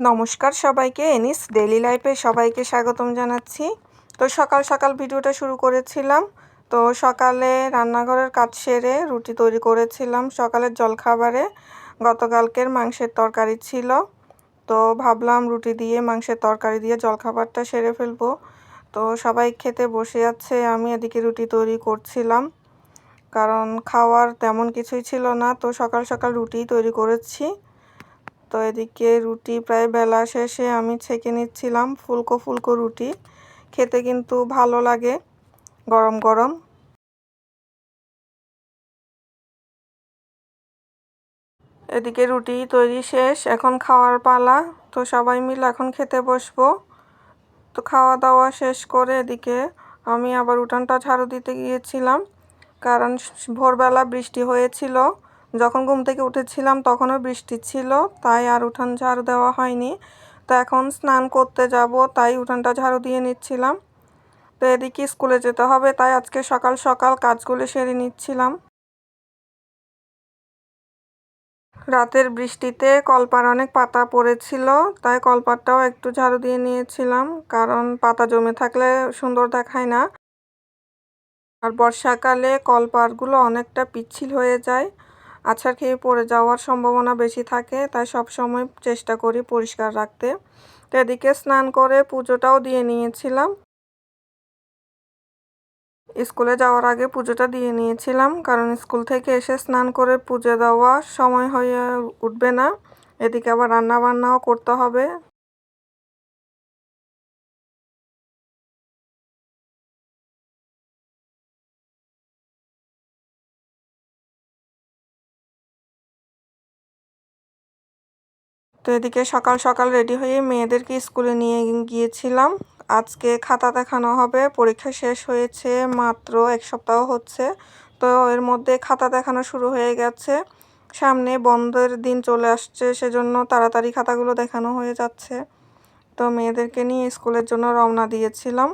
নমস্কার সবাইকে, এনিস ডেলি লাইফে সবাইকে স্বাগতম জানাচ্ছি। তো সকাল সকাল ভিডিওটা শুরু করেছিলাম। তো সকালে রান্নাঘরের কাজ সেরে রুটি তৈরি করেছিলাম সকালের জলখাবারে। গতকালকের মাংসের তরকারি ছিল। তো ভাবলাম রুটি দিয়ে, মাংসের তরকারি দিয়ে জলখাবারটা সেরে ফেলব। তো সবাই খেতে বসে আছে, আমি এদিকে রুটি তৈরি করছিলাম। কারণ খাওয়ার তেমন কিছুই ছিল না। তো সকাল সকাল রুটি তৈরি করেছি। তো এদিকে রুটি প্রায় বেলা শেষে আমি ছেঁকে নিচ্ছিলাম ফুলকো ফুলকো রুটি। খেতে কিন্তু ভালো লাগে, গরম গরম। এদিকে রুটি তৈরি শেষ, এখন খাওয়ার পালা, তো সবাই মিলে এখন খেতে বসবো। তো খাওয়া দাওয়া শেষ করে এদিকে আমি আবার উঠানটা ঝাড়ু দিতে গিয়েছিলাম, কারণ ভোরবেলা বৃষ্টি হয়েছিল। যখন ঘুম থেকে উঠেছিলাম তখনও বৃষ্টি ছিল, তাই আর উঠান ঝাড়ু দেওয়া হয়নি। তো এখন স্নান করতে যাব, তাই উঠানটা ঝাড়ু দিয়ে নিচ্ছিলাম। তো এদিকে স্কুলে যেতে হবে, তাই আজকে সকাল সকাল কাজগুলো সেরে নিচ্ছিলাম। রাতের বৃষ্টিতে কলপার অনেক পাতা পড়েছিল, তাই কলপারটাও একটু ঝাড়ু দিয়ে নিয়েছিলাম, কারণ পাতা জমে থাকলে সুন্দর দেখায় না। আর বর্ষাকালে কলপারগুলো অনেকটা পিচ্ছিল হয়ে যায় আছাড় খেয়ে পড়ে যাওয়ার সম্ভাবনা বেশি থাকে, তাই সব সময় চেষ্টা করি পরিষ্কার রাখতে। তো এদিকে স্নান করে পুজোটাও দিয়ে নিয়েছিলাম। স্কুলে যাওয়ার আগে পুজোটা দিয়ে নিয়েছিলাম, কারণ স্কুল থেকে এসে স্নান করে পুজো দেওয়া সময় হয়ে উঠবে না। এদিকে আবার রান্না বান্নাও করতে হবে। তো এদিকে সকাল সকাল রেডি হয়ে মেয়েদেরকে স্কুলে নিয়ে গিয়েছিলাম। আজকে খাতা দেখানো হবে, পরীক্ষা শেষ হয়েছে মাত্র এক সপ্তাহ হচ্ছে। তো এর মধ্যে খাতা দেখানো শুরু হয়ে গেছে। সামনে বন্ধের দিন চলে আসছে, সেজন্য তাড়াতাড়ি খাতাগুলো দেখানো হয়ে যাচ্ছে। তো মেয়েদেরকে নিয়ে স্কুলের জন্য রওনা দিয়েছিলাম।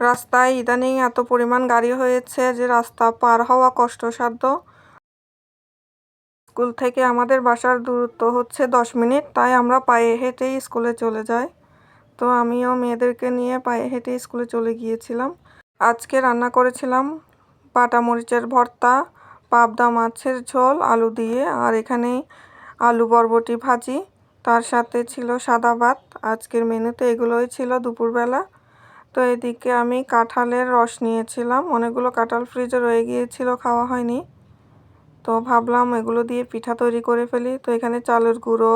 রাস্তায় ইদানিং এত পরিমাণ গাড়ি হয়েছে যে রাস্তা পার হওয়া কষ্টসাধ্য। স্কুল থেকে আমাদের বাসার দূরত্ব হচ্ছে দশ মিনিট, তাই আমরা পায়ে হেঁটেই স্কুলে চলে যাই। তো আমিও মেয়েদেরকে নিয়ে পায়ে হেঁটে স্কুলে চলে গিয়েছিলাম। আজকে রান্না করেছিলাম পাটা মরিচের ভর্তা, পাবদা মাছের ঝোল, আলু দিয়ে, আর এখানে আলু বরবটি ভাজি। তার সাথে ছিল সাদা ভাত। আজকের মেনুতে এগুলোই ছিল দুপুরবেলা। তো এদিকে আমি কাঁঠালের রস নিয়েছিলাম। অনেকগুলো কাঁঠাল ফ্রিজে রয়ে গিয়েছিল, খাওয়া হয়নি। তো ভাবলাম এগুলো দিয়ে পিঠা তৈরি করে ফেলি। তো এখানে চালের গুঁড়ো,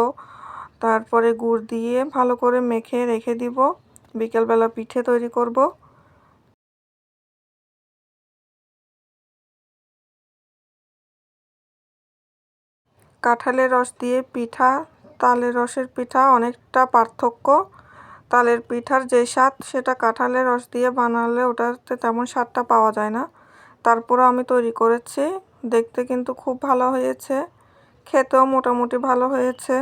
তারপরে গুড় দিয়ে ভালো করে মেখে রেখে দিব। বিকেলবেলা পিঠে তৈরি করব। কাঁঠালের রস দিয়ে পিঠা, তালের রসের পিঠা অনেকটা পার্থক্য। তালের পিঠার যে স্বাদ, সেটা কাঁঠালের রস দিয়ে বানালে ওটাতে তেমন স্বাদটা পাওয়া যায় না। তারপরও আমি তৈরি করেছি। দেখতে কিন্তু খুব ভালো হয়েছে। খেতেও মোটামুটি ভালো হয়েছে।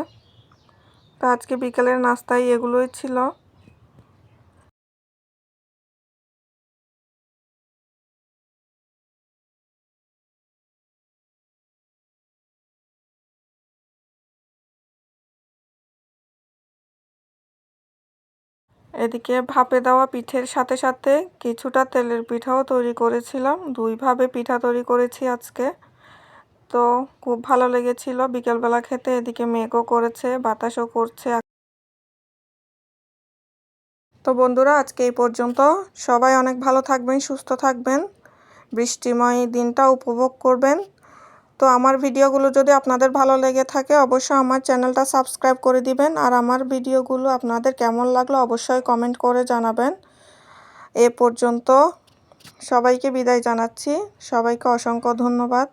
তো আজকে বিকেলের নাস্তায় এগুলোই ছিল। এদিকে ভাপে দেওয়া পিঠের সাথে সাথে কিছুটা তেলের পিঠাও তৈরি করেছিলাম। দুইভাবে পিঠা তৈরি করেছি আজকে। তো খুব ভালো লেগেছিল। বিকেলবেলা খেতে এদিকে মেঘও করেছে, বাতাসও করছে। তো বন্ধুরা, আজকে এই পর্যন্ত। সবাই অনেক ভালো থাকবেন, সুস্থ থাকবেন। বৃষ্টিময় দিনটা উপভোগ করবেন। তো আমার ভিডিওগুলো যদি আপনাদের ভালো লেগে থাকে, অবশ্যই আমার চ্যানেলটা সাবস্ক্রাইব করে দিবেন। আর আমার ভিডিওগুলো আপনাদের কেমন লাগল অবশ্যই কমেন্ট করে জানাবেন। এ পর্যন্ত সবাইকে বিদায় জানাচ্ছি। সবাইকে অসংখ্য ধন্যবাদ।